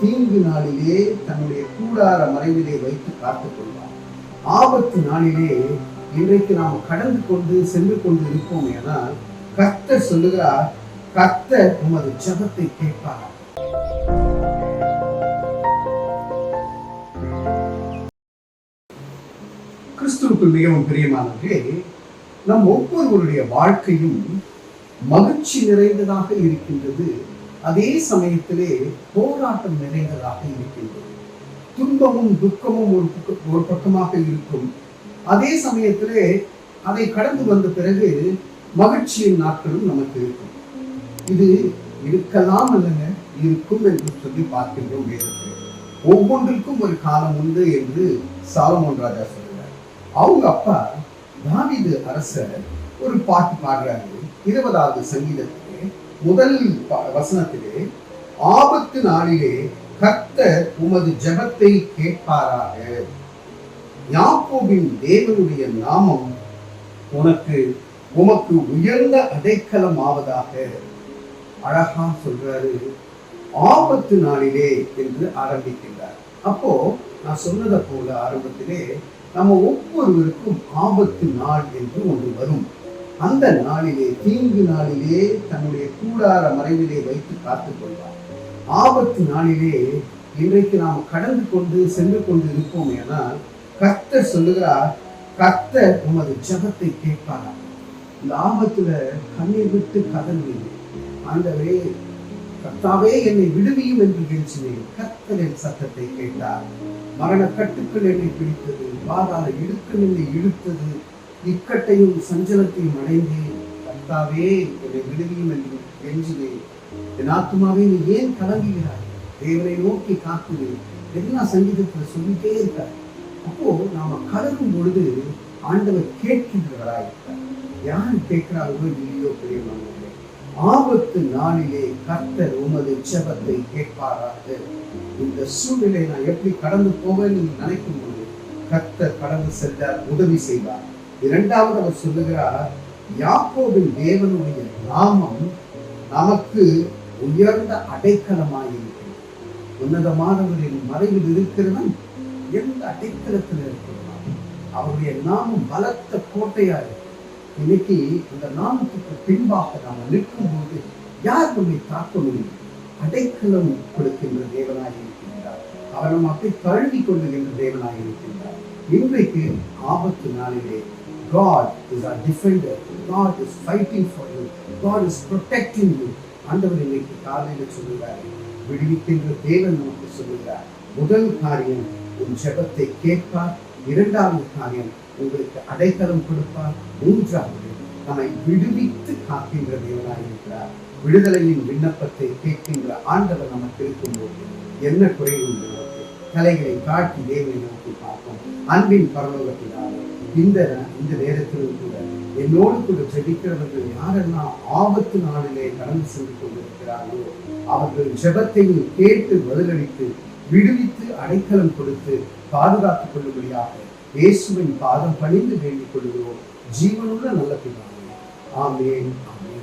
தீங்கு நாளிலே தன்னுடைய கூடார மறைவிலே வைத்து காத்துக் கொள்வார். ஆபத்து நாளிலே இன்றைக்கு நாம் கடந்து கொண்டு சென்று கொண்டு இருப்போம் ஆனால் கர்த்தர் சொல்லுகிறார் கர்த்தர் உமது ஜபத்தை கேட்பார். கிறிஸ்துவுக்குள் மிகவும் பிரியமானவர்களே நம் ஒவ்வொருவருடைய வாழ்க்கையும் மகிழ்ச்சி நிறைந்ததாக இருக்கின்றது அதே சமயத்திலே போராட்டம் நிறைந்ததாக இருக்கின்றது. துன்பமும் துக்கமும் ஒரு ஒரு பக்கமாக இருக்கும். அதே சமயத்திலே அதை கடந்து வந்த பிறகு மகிழ்ச்சியின் நாட்களும் நமக்கு இருக்கும். இது இருக்கலாம் அல்லங்க இருக்கும் என்று சொல்லி பார்க்கின்றோம் வேதத்தில். ஒவ்வொன்றுக்கும் ஒரு காலம் உண்டு என்று சாலமோன் ராஜா சொல்கிறார். அவங்க அப்பா தாவிது அரசர் ஒரு பாட்டு பாடுறாரு. இருபதாவது சங்கீதத்திலே முதல் வசனத்திலே ஆபத்து நாளிலே கர்த்தர் உமது ஜபத்தை கேட்பாராக. யாக்கோபின் தேவனுடைய நாமம் உனக்கு உமக்கு உயர்ந்த அடைக்கலம் ஆவதாக அழகா சொல்றாரு. ஆபத்து நாளிலே என்று ஆரம்பிக்கின்றார். அப்போ நான் சொன்னதை போல ஆரம்பத்திலே நம்ம ஒவ்வொருவருக்கும் ஆபத்து நாள் என்று ஒன்று வரும். அந்த நாளிலே தீங்கு நாளிலே தன்னுடைய கூடார மறைவிலே வைத்து காத்துக் கொள்வார். ஆபத்து நாளிலே இன்றைக்கு நாம் கடந்து கொண்டு சென்று கொண்டு இருப்போம் ஆனால் கர்த்தர் சொல்லுகிறார் கர்த்தர் உமது ஜெபத்தை கேட்பாரா இந்த ஆபத்துல கண்ணீர் விட்டு கதறினேன் ஆண்டவே கர்த்தாவே என்னை விடுவியும் என்று கெஞ்சினேன் கர்த்தர் என் சத்தத்தை கேட்டார். மரண கட்டுக்கள் என்னை பிடித்தது பாதாள இடுக்கள் என்னை இழுத்தது. இக்கட்டையும் சஞ்சலத்தையும் அடைந்தேன் கர்த்தாவே என்னை விடுவியும் என்று கெஞ்சினேன் என் ஆத்மாவே நீ ஏன் கலங்குகிறாய்? தேவனை நோக்கி காக்குவேன் எல்லா சங்கீதத்தில் சொல்லிட்டே இருக்கார். அப்போ நாம கலரும் பொழுது ஆண்டவர் கேட்கின்றவராய் இருக்கார். யார் கேட்கிறார்களோ இல்லையோ பிரியமானவர்களே ஆபத்து நாளிலே கர்த்தர் உமது ஜெபத்தை கேட்பாராக. இந்த சூழ்நிலை நான் எப்படி கடந்து போவேன் நினைக்கும் போது கர்த்தர் கடந்து சென்றார் உதவி செய்வார். இரண்டாவது அவர் சொல்லுகிறார் யாக்கோவின் தேவனுடைய நாமம் நமக்கு உயர்ந்த அடைக்கலமாயிருக்கிறது. உன்னதமானவரின் மறைவில் இருக்கிறவன் எந்த அடைக்கலத்தில் இருக்கிறான். அவருடைய நாமம் பலத்த கோட்டையா இருக்கு. இன்னைக்கு இந்த நாமத்துக்கு பின்பாக நாம் நிற்கும் போது யார் நம்மை தாக்க முடியும் அடைக்கலம் கொடுக்கின்ற தேவனாக இருக்கின்றார்? அவர் நம்ம அப்படி தழுவி கொள்ளுகின்ற தேவனாக இருக்கின்றார். இன்றைக்கு ஆபத்து நாளிலே God is our defender. God is fighting for you. God is protecting you. ஆண்டவர் இன்னைக்கு காலையில் சொல்லுகிறார் விடுவிக்கின்ற தேவன் நமக்கு சொல்லுகிறார் முதல் காரியம் உன் ஜெபத்தை கேட்பார் இரண்டாவது காரியம் உங்களுக்கு அடைக்கலம் கொடுப்பார் மூன்றாவது நம்மை விடுவித்து காக்கின்ற தேவனாக இருக்கிறார் விடுதலையின் விண்ணப்பத்தை கேட்கின்ற ஆண்டவர் நமக்கு இருக்கும்போது என்ன குறைவு உண்டு நமக்கு தலைகளை காட்டி தேவனை நோக்கி பார்ப்போம் அன்பின் பரலோகத்தினாலே இந்த இந்த நேரத்திலும் கூட. என்னோடு கூட ஜெபிக்கிறவர்கள் யாரெல்லாம் ஆபத்து நாளிலே கடந்து சென்று கொண்டிருக்கிறார்களோ அவர்கள் ஜெபத்தையும் கேட்டு பதிலளித்து விடுவித்து அடைக்கலம் கொடுத்து பாதுகாத்துக் கொள்ளும்படியாக இயேசுவின் பாதம் பணிந்து வேண்டிக் கொள்கிறோம். ஜீவனுள்ள நல்ல பிதாவே. ஆமேன் ஆமென்.